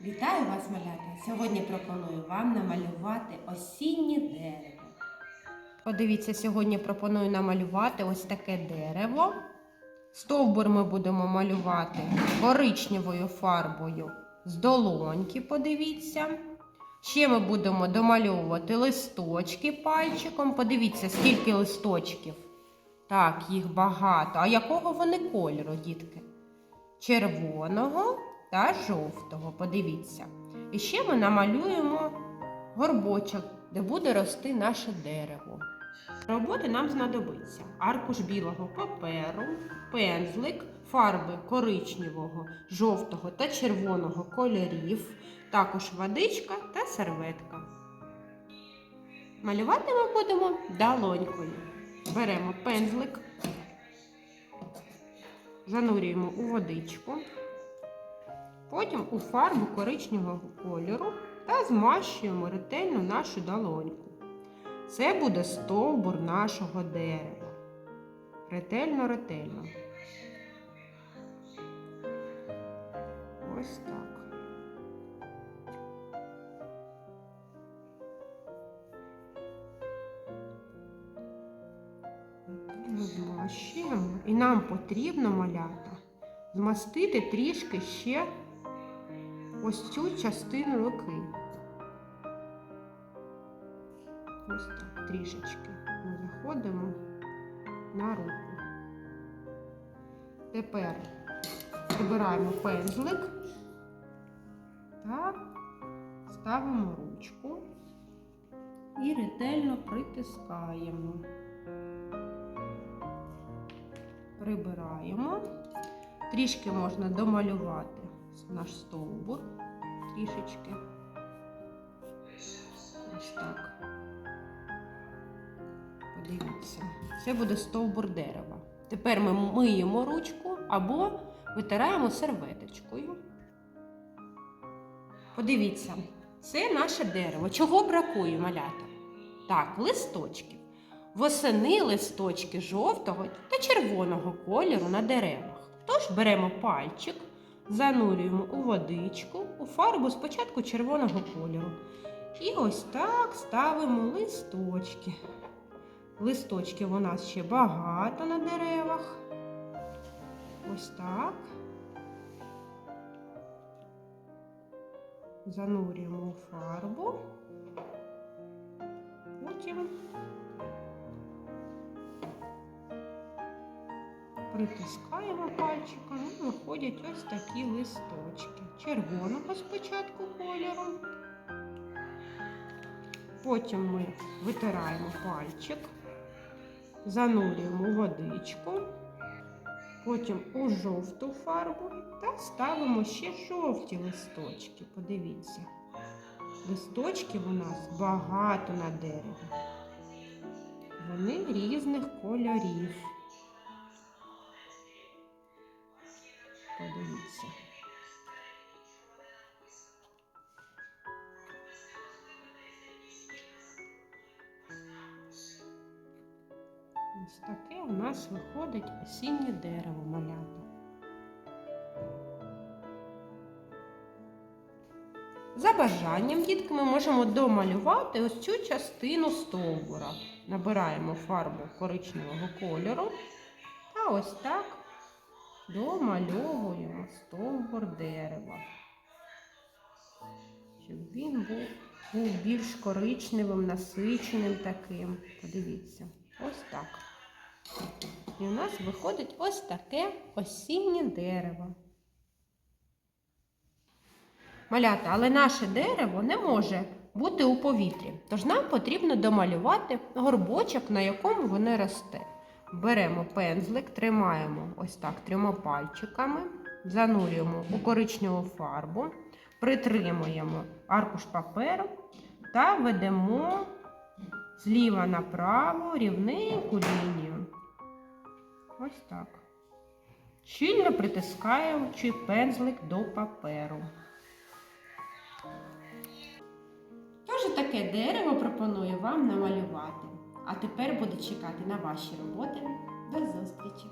Вітаю вас, малята! Сьогодні пропоную вам намалювати осіннє дерево. Подивіться, сьогодні пропоную намалювати ось таке дерево. Стовбур ми будемо малювати коричневою фарбою з долоньки, подивіться. Ще ми будемо домальовувати листочки пальчиком. Подивіться, скільки листочків. Так, їх багато. А якого вони кольору, дітки? Червоного та жовтого. Подивіться. І ще ми намалюємо горбочок, де буде рости наше дерево. Роботи нам знадобиться аркуш білого паперу, пензлик, фарби коричневого, жовтого та червоного кольорів, також водичка та серветка. Малювати ми будемо долонькою. Беремо пензлик, занурюємо у водичку, потім у фарбу коричневого кольору та змащуємо ретельно нашу долоньку. Це буде стовбур нашого дерева. Ретельно, ретельно. Ось так. Змащуємо. І нам потрібно малята змастити трішки ще ось цю частину руки. Ось так, трішечки. Ми заходимо на руку. Тепер прибираємо пензлик та ставимо ручку і ретельно притискаємо. Прибираємо. Трішки можна домалювати наш стовбур. Трішечки. Ось так. Подивіться, це буде стовбур дерева. Тепер ми миємо ручку або витираємо серветочкою. Подивіться, це наше дерево. Чого бракує малята? Так, листочків. Восени листочки жовтого та червоного кольору на деревах. Тож беремо пальчик, занурюємо у водичку, у фарбу спочатку червоного кольору. І ось так ставимо листочки. Листочків у нас ще багато на деревах. Ось так. Занурюємо у фарбу. Потім притискаємо пальчиком і виходять ось такі листочки. Червоного спочатку кольору. Потім ми витираємо пальчик, занурюємо водичку, потім у жовту фарбу та ставимо ще жовті листочки. Подивіться, листочків у нас багато на дереві. Вони різних кольорів. Подивіться. Ось таке у нас виходить осіннє дерево малята. За бажанням, дітки, ми можемо домалювати ось цю частину стовбура. Набираємо фарбу коричневого кольору та ось так домальовуємо стовбур дерева, щоб він був, був більш коричневим, насиченим таким. Подивіться. Ось так. І у нас виходить ось таке осіннє дерево. Малята, але наше дерево не може бути у повітрі, тож нам потрібно домалювати горбочок, на якому воно росте. Беремо пензлик, тримаємо ось так трьома пальчиками, занурюємо у коричневу фарбу, притримуємо аркуш паперу та ведемо зліва направо рівненьку лінію. Ось так. Щільно притискаючи пензлик до паперу. Тож таке дерево пропоную вам намалювати. А тепер буду чекати на ваші роботи. До зустрічі!